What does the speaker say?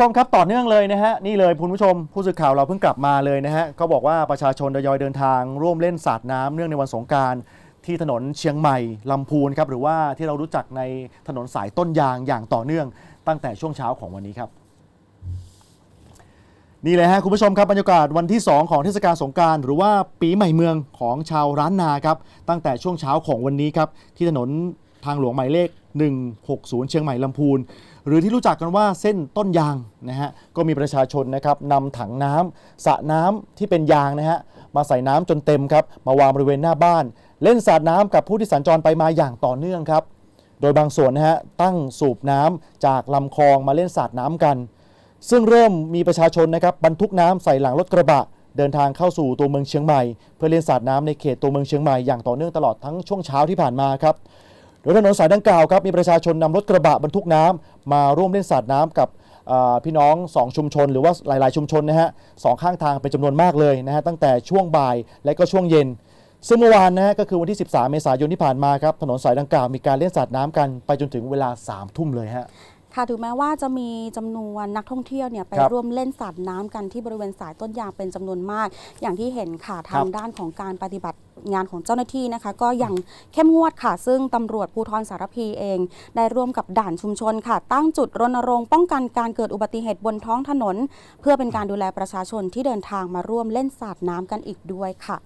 ชมครับต่อเนื่องเลยนะฮะนี่เลยคุณผู้ชมผู้สื่อข่าวเราเพิ่งกลับมาเลยนะฮะก็บอกว่าประชาชนทยอยเดินทางร่วมเล่นสาดน้ำเนื่องในวันสงกรารที่ถนนเชียงใหม่ลำพูนครับหรือว่าที่เรารู้จักในถนนสายต้นยางอย่างต่อเนื่อง ตั้งแต่ช่วงเช้าของวันนี้ครับ นี่เลยฮะคุณผู้ชมครับบรรยากาศวันที่ 2 ของเทศกาลสงกรารหรือว่าปีใหม่เมืองของชาวร้านนาครับตั้งแต่ช่วงเช้าของวันนี้ครับที่ถนน ทางหลวงหมายเลข 160 เชียงใหม่ลำพูน หรือที่รู้จักกันว่าเส้นต้นยางนะฮะก็มีประชาชนนะครับนำถังน้ำสระน้ำที่เป็นยางนะฮะมาใส่น้ำจนเต็มครับมาวางบริเวณหน้าบ้าน เล่นสาดน้ำกับผู้ที่สัญจรไปมาอย่างต่อเนื่องครับโดยบางส่วนนะฮะตั้งสูบน้ำจากลำคลองมาเล่นสาดน้ำกัน ซึ่งเริ่มมีประชาชนนะครับบรรทุกน้ำใส่หลังรถกระบะเดินทางเข้าสู่ตัวเมืองเชียงใหม่ เพื่อเล่นสาดน้ำในเขตตัวเมืองเชียงใหม่อย่างต่อเนื่องตลอดทั้งช่วงเช้าที่ผ่านมาครับ โดยถนนสายดังกล่าวครับมีประชาชนนำรถกระบะบรรทุกน้ำมาร่วมเล่นสาดน้ำกับอ่าพี่น้อง 2 ชุมชน หรือว่าหลาย ๆ ชุมชนนะฮะสองข้างทางเป็นจำนวนมากเลยนะฮะตั้งแต่ช่วงบ่ายและก็ช่วงเย็น ซึ่งเมื่อวานนะฮะก็คือวันที่ 13 เมษายนที่ผ่านมาครับถนนสายดังกล่าวมีการเล่นสาดน้ำกันไปจนถึงเวลา3ทุ่มเลยฮะค่ะถึงแม้ว่าจะมีจำนวนนักท่องเที่ยวเนี่ยไปครับร่วมเล่นสาดน้ำกันที่บริเวณสายต้นยางเป็นจำนวนมาก อย่างที่เห็นค่ะทางด้านของการปฏิบัติ งานของเจ้าหน้าที่นะคะ ก็ยังเข้มงวดค่ะ ซึ่งตำรวจภูธรสารพีเอง ได้ร่วมกับด่านชุมชนค่ะ ตั้งจุดรณรงค์ป้องกันการเกิดอุบัติเหตุบนท้องถนน เพื่อเป็นการดูแลประชาชนที่เดินทางมาร่วมเล่นสาดน้ำกันอีกด้วยค่ะ